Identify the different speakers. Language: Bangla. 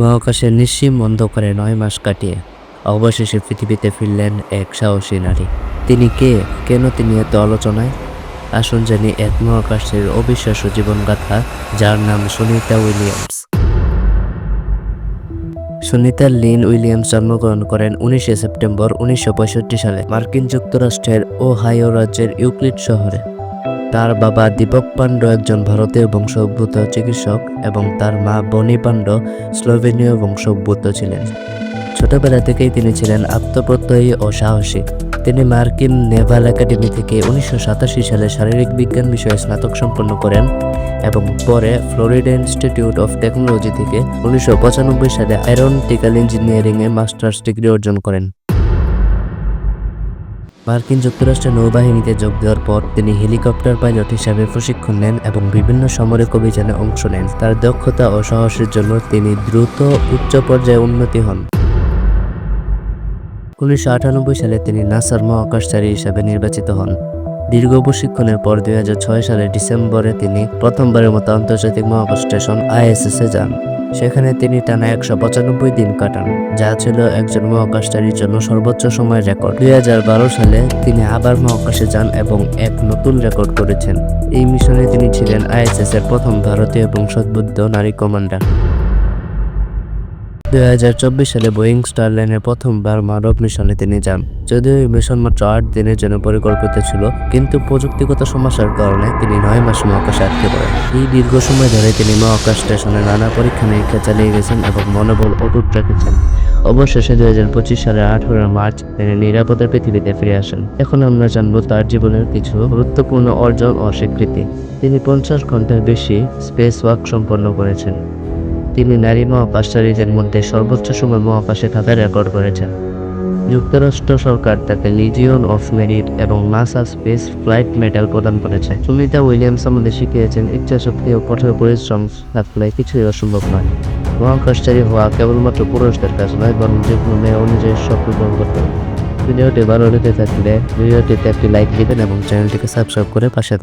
Speaker 1: মহাকাশের নিঃসীম অন্ধকারে নয় মাস কাটিয়ে অবশেষে পৃথিবীতে ফিরলেন এক সাহসী নারী। তিনি কে? কেন তিনি এত আলোচনায়? আসুন জানি এক মহাকাশের অবিশ্বাস্য জীবনগাথা, যার নাম Sunita Williams. Sunita Lyn Williams জন্মগ্রহণ করেন উনিশে সেপ্টেম্বর উনিশশো পঁয়ষট্টি সালে মার্কিন যুক্তরাষ্ট্রের ওহাইও রাজ্যের ইউক্লিড শহরে। তার বাবা দীপক পাণ্ড একজন ভারতীয় বংশোদ্ভূত চিকিৎসক এবং তার মা বনি পাণ্ড স্লোভেনীয় বংশোদ্ভূত ছিলেন। ছোটবেলা থেকেই তিনি ছিলেন আত্মপ্রত্যয়ী ও সাহসী। তিনি মার্কিন নেভাল একাডেমি থেকে উনিশশো সাতাশি সালে শারীরিক বিজ্ঞান বিষয়ে স্নাতক সম্পন্ন করেন এবং পরে ফ্লোরিডা ইনস্টিটিউট অফ টেকনোলজি থেকে উনিশশো পঁচানব্বই সালে অ্যারোনটিক্যাল ইঞ্জিনিয়ারিংয়ে মাস্টার্স ডিগ্রি অর্জন করেন। মার্কিন যুক্তরাষ্ট্রের নৌবাহিনীতে যোগ দেওয়ার পর তিনি হেলিকপ্টার পাইলট হিসাবে প্রশিক্ষণ নেন এবং বিভিন্ন সামরিক অভিযানে অংশ নেন। তার দক্ষতা ও সাহসের জন্য তিনি দ্রুত উচ্চ পর্যায়ে উন্নতি হন। উনিশশো আটানব্বই সালে তিনি নাসার মহাকাশচারী হিসাবে নির্বাচিত হন। দীর্ঘ প্রশিক্ষণের পর দু হাজার ছয় সালের ডিসেম্বরে তিনি প্রথমবারের মতো আন্তর্জাতিক মহাকাশ স্টেশন আইএসএসে যান। সেখানে তিনি টানা একশো পঁচানব্বই দিন কাটান, যা ছিল একজন মহাকাশচারীর জন্য সর্বোচ্চ সময় রেকর্ড। দুই হাজার বারো সালে তিনি আবার মহাকাশে যান এবং এক নতুন রেকর্ড করেছেন। এই মিশনে তিনি ছিলেন আইএসএস এর প্রথম ভারতীয় এবং সদ্বুদ্ধ নারী কমান্ডার। দুই হাজার চব্বিশ সালে বোয়িং স্টারলাইনের প্রথমবার মানব মিশনে তিনি যান। যদিও এই মিশন মাত্র আট দিনের জন্য পরিকল্পিত ছিল, কিন্তু প্রযুক্তিগত সমস্যার কারণে তিনি নয় মাস মহাকাশে আটকে পড়েন। এই দীর্ঘ সময় ধরে তিনি মহাকাশ স্টেশনে নানা পরীক্ষা নিরীক্ষা চালিয়ে গেছেন এবং মনোবল অটুট রেখেছেন অবশেষে দুই হাজার পঁচিশ সালের আঠারো মার্চ তিনি নিরাপদে পৃথিবীতে ফিরে আসেন। এখন আমরা জানব তার জীবনের কিছু গুরুত্বপূর্ণ অর্জন ও স্বীকৃতি। তিনি পঞ্চাশ ঘণ্টার বেশি স্পেস ওয়াক সম্পন্ন করেছেন। তিনি নারী মহাকাশচারীদের মধ্যে সর্বোচ্চ সময় মহাকাশে থাকার রেকর্ড করেছেন। যুক্তরাষ্ট্র সরকার তাকে লিজিয়ন অফ মেরিট এবং নাসা স্পেস ফ্লাইট মেডেল প্রদান করেছে। সুমিতা উইলিয়ামস আমাদের শিখিয়েছেন ইচ্ছাশক্তি ও কঠোর পরিশ্রম থাকলে কিছুই অসম্ভব নয়। মহাকাশচারী হওয়া কেবলমাত্র পুরুষদের কাজ নয়, বরং যে কোনো মেয়ে অনুযায়ী স্বপ্ন পূরণ করতে ভিডিওটি ভালো লেগে থাকলে ভিডিওটিতে একটি লাইক দিবেন এবং চ্যানেলটিকে সাবস্ক্রাইব করে পাশে থাকবেন